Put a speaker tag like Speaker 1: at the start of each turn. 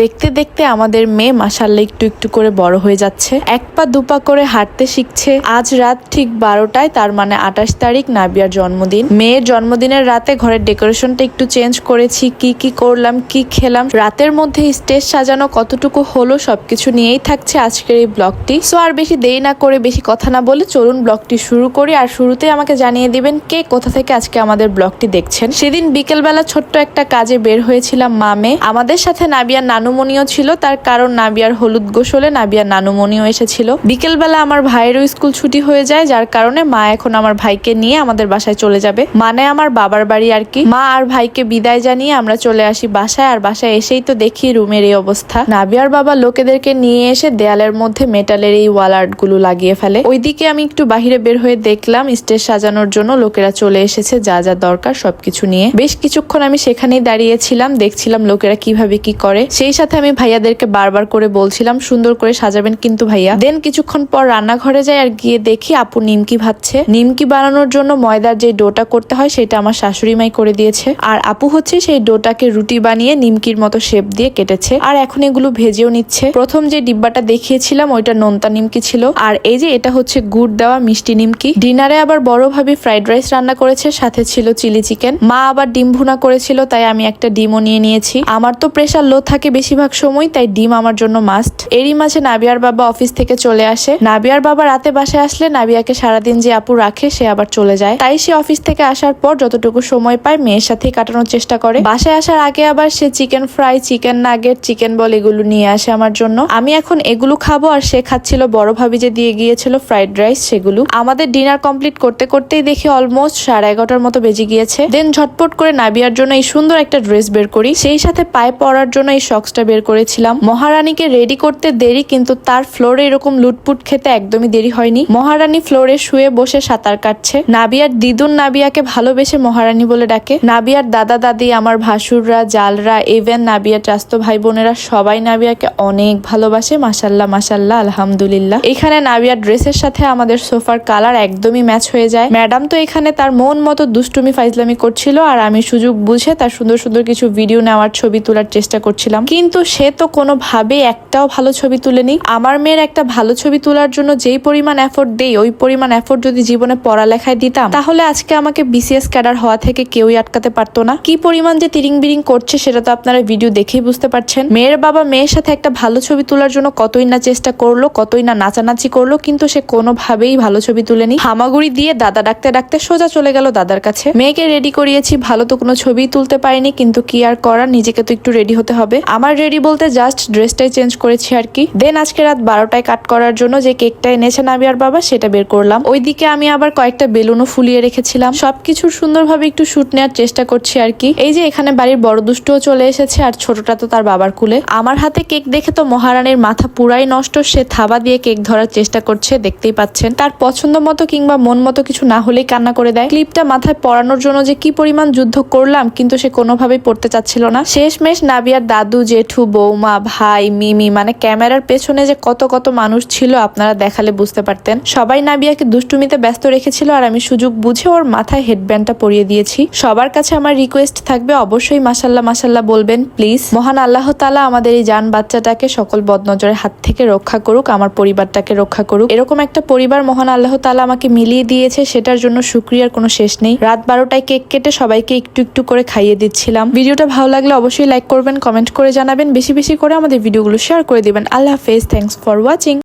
Speaker 1: দেখতে দেখতে আমাদের মেয়ে মাসাল্লাহ একটু একটু করে বড় হয়ে যাচ্ছে। এক পা দুপা করে হাঁটতে শিখছে। আজ রাত ঠিক বারোটায়, তার মানে আঠাশ তারিখ, নাবিয়ার জন্মদিন। মেয়ের জন্মদিনের রাতে ঘরের ডেকোরেশনটা একটু চেঞ্জ করেছি। কি কি করলাম, কি খেলাম। রাতের মধ্যে স্টেজ সাজানো কতটুকু হলো, সবকিছু নিয়েই থাকছে আজকের এই ব্লগটি। সো আর বেশি দেরি না করে, বেশি কথা না বলে চলুন ব্লগটি শুরু করি। আর শুরুতে আমাকে জানিয়ে দিবেন কে কোথা থেকে আজকে আমাদের ব্লগটি দেখছেন। সেদিন বিকেলবেলা ছোট্ট একটা কাজে বের হয়েছিলাম মামে আমাদের সাথে নাবিয়ার নানুমণিও ছিল, তার কারণ নাবিয়ার হলুদ গোসলে নাবিয়ার নানুমণিও এসেছিল। বিকেলবেলা আমার ভাইয়েরও স্কুল ছুটি হয়ে যায়, যার কারণে মা এখন আমার ভাইকে নিয়ে আমাদের বাসায় চলে যাবে। মানে আমার বাবার বাড়ি আর কি। মা আর ভাইকে বিদায় জানিয়ে আমরা চলে আসি বাসায়, আর বাসায় এসেই তো দেখি রুমের এই অবস্থা। নাবিয়ার বাবা লোকেদেরকে নিয়ে এসে দেয়ালের মধ্যে মেটালের এই ওয়াল আর্টগুলো লাগিয়ে ফেলে। ওইদিকে আমি একটু বাহিরে বের হয়ে দেখলাম, স্টেজ সাজানোর জন্য লোকেরা চলে এসেছে, যা যা দরকার সবকিছু নিয়ে। বেশ কিছুক্ষণ আমি সেখানেই দাঁড়িয়েছিলাম, দেখছিলাম লোকেরা কীভাবে কি করে। সেই সাথে আমি ভাইয়াদেরকে বারবার করে বলছিলাম, সুন্দর করে সাজাবেন কিন্তু ভাইয়া। দেন কিছুক্ষণ পর রান্নাঘরে যাই আর গিয়ে দেখি আপু নিমকি ভাজছে। নিমকি বানানোর জন্য ময়দার যে ডোটা করতে হয়, সেটা আমার শাশুড়ি মাই করে দিয়েছে। আর আপু হচ্ছে সেই ডোটাকে রুটি বানিয়ে নিমকির মতো শেপ দিয়ে কেটেছে। আর এখন এগুলো ভেজেও নিচ্ছে। প্রথম যে ডিব্বাটা দেখিয়েছিলাম, ওইটা নোনতা নিমকি ছিল। আর এই যে এটা হচ্ছে গুড় দেওয়া মিষ্টি নিমকি। ডিনারে আবার বড় ভাবি ফ্রাইড রাইস রান্না করেছে, সাথে ছিল চিলি চিকেন। মা আবার ডিম ভুনা করেছিল, তাই আমি একটা ডিমও নিয়ে নিয়েছি। আমার তো প্রেশার লো থাকে বেশিরভাগ সময় তাই ডিম আমার জন্য মাস্ট এরই মাঝে নাবিয়ার বাবা অফিস থেকে চলে আসে। নাবিয়ার বাবা রাতে বাসায় আসলে নাবিয়াকে সারাদিন যে আপু রাখে, সে আবার চলে যায়। তাই সে অফিস থেকে আসার পর যতটুকু সময় পায় মেয়ের সাথেই কাটানোর চেষ্টা করে। বাসায় আসার আগে আবার সে chicken fry chicken nugget chicken ball এগুলো নিয়ে আসে আমার জন্য। আমি এখন এগুলো খাব আর সে খাচ্ছিল বড় ভাবি যে দিয়ে গিয়েছিল ফ্রাইড রাইস সেগুলো। আমাদের ডিনার কমপ্লিট করতে করতেই দেখি অলমোস্ট সাড়ে এগারোটার মতো বেজে গিয়েছে। দেন ঝটপট করে নাবিয়ার জন্য এই সুন্দর একটা ড্রেস বের করি। সেই সাথে পায়ে পরার জন্য এই শক্সটা বের করেছিলাম। মহারানীকে রেডি করতে দেরি, কিন্তু তার ফ্লোরে এরকম লুটপুট খেতে একদমই দেরি হয়নি। মহারানী ফ্লোরে শুয়ে বসে সাঁতার কাটছে। নাবিয়ার দিদুন নাবিয়াকে ভালোবেসে মহারানী বলে ডাকে। নাবিয়ার দাদা দাদি, আমার ভাসুররা, জালরা ইভেন নাবিয়ার চাস্ত ভাই বোনেরা, সবাই নাবিয়াকে অনেক ভালোবাসে। মাসাল্লাহ মাসাল্লাহ আলহামদুলিল্লাহ। এখানে নাবিয়ার ড্রেসের সাথে আমাদের সোফার কালার একদমই ম্যাচ হয়ে যায়। ম্যাডাম তো এখানে তার মন মতো দুষ্টুমি, ফাইজলামি করছিল, আর আমি সুযোগ বুঝে তার সুন্দর সুন্দর কিছু ভিডিও নেওয়ার ছবি তোলার চেষ্টা করছিলাম। কিন্তু সে তো কোনোভাবে একটাও ভালো ছবি তুলেনি। আমার মেয়ের একটা ভালো ছবি তোলার জন্য যেই পরিমাণ এফোর্ট দেই, ওই পরিমাণ এফোর্ট যদি জীবনে পড়ালেখায় দিতাম, তাহলে আজকে আমাকে বিসিএস ক্যাডার হওয়া থেকে কেউই আটকাতে পারতো না। কি পরিমাণ যে তিরিং বিরিং করছে সেটা তো আপনারা ভিডিও দেখেই বুঝতে পারছেন। মেয়ের বাবা মেয়ের সাথে একটা ভালো ছবি তোলার জন্য কতই না চেষ্টা করল, কতই না নাচানাচি করল, কিন্তু সে কোনোভাবেই ভালো ছবি তুলেনি। হামাগুড়ি দিয়ে দাদা ডাকতে ডাকতে সোজা চলে গেল দাদার কাছে। মেয়েকে রেডি করিয়েছি, ভালো তো কোনো ছবিই তুলতে পারিনি, কিন্তু কি আর করার, নিজেকে তো একটু রেডি হতে হবে। আমার রেডি বলতে জাস্ট ড্রেসটাই চেঞ্জ করেছি আর কি। দেন আজকে রাত বারোটায় কাট করার জন্য যে কেকটা এনেছে নাবিয়ার বাবা, সেটা বের করলাম। ওইদিকে আমি আবার কয়েকটা বেলুনও ফুলিয়ে রেখেছিলাম। সবকিছু সুন্দরভাবে একটু শুট নেওয়ার চেষ্টা করছি আর কি। এই যে এখানে বাড়ির বড় দুষ্টও চলে এসেছে আর ছোটটা তো তার বাবার কুলে। আমার হাতে কেক দেখে তো মহারানীর মাথা পুরাই নষ্ট। সে থাবা দিয়ে কেক ধরার চেষ্টা করছে, দেখতেই পাচ্ছেন। তার পছন্দ মতো কিংবা মন মতো কিছু না হলেই কান্না করে দেয়। ক্লিপটা মাথায় পরানোর জন্য যে কি পরিমাণ যুদ্ধ করলাম, কিন্তু সে কোনোভাবেই পড়তে চাচ্ছিল না। শেষমেশ নাবিয়ার দাদু জেঠু, বৌমা, ভাই, মিমি মানে ক্যামেরার পেছনে যে কত কত মানুষ ছিল আপনারা দেখালে বুঝতে পারতেন। সবাই নাবিয়াকে দুষ্টুমিতে ব্যস্ত রেখেছিল আর আমি সুযোগ বুঝে ওর মাথায় হেডব্যান্ডটা পরিয়ে দিয়েছি। সবার কাছে আমার রিকোয়েস্ট থাকবে, অবশ্যই মাসাল্লাহ মাসাল্লাহ বলবেন প্লিজ মহান আল্লাহ তালা আমাদের এই যান বাচ্চাটাকে সকল বদনজরের হাত থেকে রক্ষা করুক, আমার পরিবারটাকে রক্ষা করুক। এরকম একটা পরিবার মহান আল্লাহ তালা আমাকে মিলিয়ে দিয়েছে, সেটার জন্য শুক্রিয়ার কোনো শেষ নেই। রাত বারোটায় কেক কেটে সবাইকে একটু একটু করে খাইয়ে দিচ্ছিলাম। ভিডিওটা ভালো লাগলে অবশ্যই লাইক করবেন কমেন্ট করে জানাবেন বেশি বেশি করে আমাদের ভিডিওগুলো শেয়ার করে দেবেন। আল্লাহ হাফেজ থ্যাংকস ফর ওয়াচিং